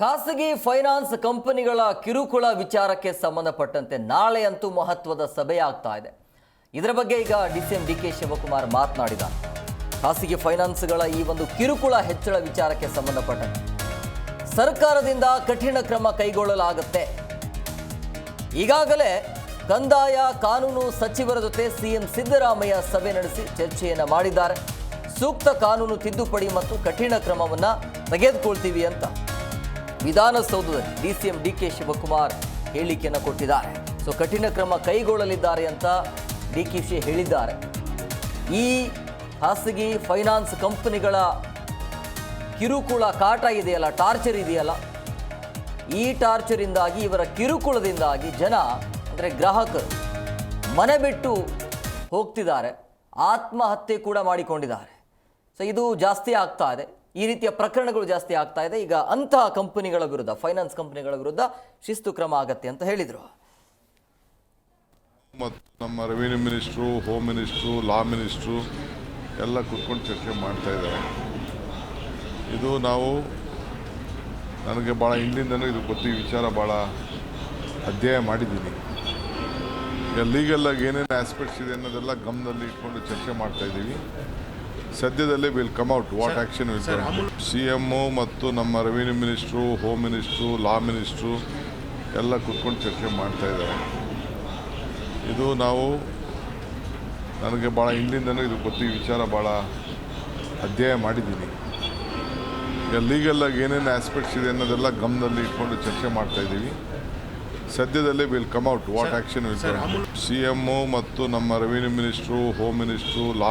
ಖಾಸಗಿ ಫೈನಾನ್ಸ್ ಕಂಪನಿಗಳ ಕಿರುಕುಳ ವಿಚಾರಕ್ಕೆ ಸಂಬಂಧಪಟ್ಟಂತೆ ನಾಳೆ ಅಂತೂ ಮಹತ್ವದ ಸಭೆ ಆಗ್ತಾ ಇದೆ. ಇದರ ಬಗ್ಗೆ ಈಗ D C M D K Shivakumar ಮಾತನಾಡಿದ ಖಾಸಗಿ ಫೈನಾನ್ಸ್ಗಳ ಈ ಒಂದು ಕಿರುಕುಳ ಹೆಚ್ಚಳ ವಿಚಾರಕ್ಕೆ ಸಂಬಂಧಪಟ್ಟಂತೆ ಸರ್ಕಾರದಿಂದ ಕಠಿಣ ಕ್ರಮ ಕೈಗೊಳ್ಳಲಾಗುತ್ತೆ. ಈಗಾಗಲೇ ಕಂದಾಯ ಕಾನೂನು ಸಚಿವರ ಜೊತೆ ಸಿಎಂ ಸಿದ್ದರಾಮಯ್ಯ ಸಭೆ ನಡೆಸಿ ಚರ್ಚೆಯನ್ನು ಮಾಡಿದ್ದಾರೆ. ಸೂಕ್ತ ಕಾನೂನು ತಿದ್ದುಪಡಿ ಮತ್ತು ಕಠಿಣ ಕ್ರಮವನ್ನು ತೆಗೆದುಕೊಳ್ತೀವಿ ಅಂತ. ವಿಧಾನಸೌಧದಲ್ಲಿ ಡಿಸಿಎಂ ಡಿ ಕೆ ಶಿವಕುಮಾರ್ ಹೇಳಿಕೆಯನ್ನು ಕೊಟ್ಟಿದ್ದಾರೆ. ಸೊ, ಕಠಿಣ ಕ್ರಮ ಕೈಗೊಳ್ಳಲಿದ್ದಾರೆ ಅಂತ ಡಿ ಕೆ ಶಿ ಹೇಳಿದ್ದಾರೆ. ಈ ಖಾಸಗಿ ಫೈನಾನ್ಸ್ ಕಂಪನಿಗಳ ಕಿರುಕುಳ ಕಾಟ ಇದೆಯಲ್ಲ, ಟಾರ್ಚರ್ ಇದೆಯಲ್ಲ? ಈ ಟಾರ್ಚರಿಂದಾಗಿ, ಇವರ ಕಿರುಕುಳದಿಂದಾಗಿ ಜನ, ಅಂದರೆ ಗ್ರಾಹಕರು, ಮನೆ ಬಿಟ್ಟು ಹೋಗ್ತಿದ್ದಾರೆ. ಆತ್ಮಹತ್ಯೆ ಕೂಡ ಮಾಡಿಕೊಂಡಿದ್ದಾರೆ. ಸೊ, ಇದು ಜಾಸ್ತಿ ಆಗ್ತಾ ಇದೆ. ಈ ರೀತಿಯ ಪ್ರಕರಣಗಳು ಜಾಸ್ತಿ ಆಗ್ತಾ ಇದೆ. ಈಗ ಅಂತಹ ಕಂಪನಿಗಳ ವಿರುದ್ಧ ಫೈನಾನ್ಸ್ ಕಂಪನಿಗಳ ವಿರುದ್ಧ ಶಿಸ್ತು ಕ್ರಮ ಆಗತ್ತೆ ಅಂತ ಹೇಳಿದರು. ಮತ್ತು ನಮ್ಮ revenue minister home minister law minister ಎಲ್ಲ ಕೂತ್ಕೊಂಡು ಚರ್ಚೆ ಮಾಡ್ತಾ ಇದ್ದಾರೆ. ಇದು ನಾವು ನನಗೆ ಭಾಳ ಹಿಂದಿಂದನೂ ಇದು ಗೊತ್ತಿ ವಿಚಾರ ಭಾಳ ಅಧ್ಯಯನ ಮಾಡಿದ್ದೀನಿ. ಲೀಗಲ್ಲಾಗಿ ಏನೇನು ಆಸ್ಪೆಕ್ಟ್ಸ್ ಇದೆ ಅನ್ನೋದೆಲ್ಲ ಗಮನದಲ್ಲಿ ಇಟ್ಕೊಂಡು ಚರ್ಚೆ ಮಾಡ್ತಾ ಇದ್ದೀವಿ. ಸದ್ಯದಲ್ಲೇ will come out what action will C M ಮತ್ತು ನಮ್ಮ revenue minister home minister law minister ಎಲ್ಲ ಕೂತ್ಕೊಂಡು ಚರ್ಚೆ ಮಾಡ್ತಾ ಇದ್ದಾರೆ. ಇದು ನಾವು ನನಗೆ ಭಾಳ ಹಿಂದಿಂದನೂ ಇದು ಗೊತ್ತಿ ವಿಚಾರ ಭಾಳ ಅಧ್ಯಯನ ಮಾಡಿದ್ದೀನಿ. ಈಗ ಆಗಿ ಏನೇನು ಆಸ್ಪೆಕ್ಟ್ಸ್ ಇದೆ ಅನ್ನೋದೆಲ್ಲ ಗಮನದಲ್ಲಿ ಇಟ್ಕೊಂಡು ಚರ್ಚೆ ಮಾಡ್ತಾ ಇದ್ದೀವಿ. ಸದ್ಯದಲ್ಲೇ will come out what action will C M ಮತ್ತು ನಮ್ಮ revenue minister home minister law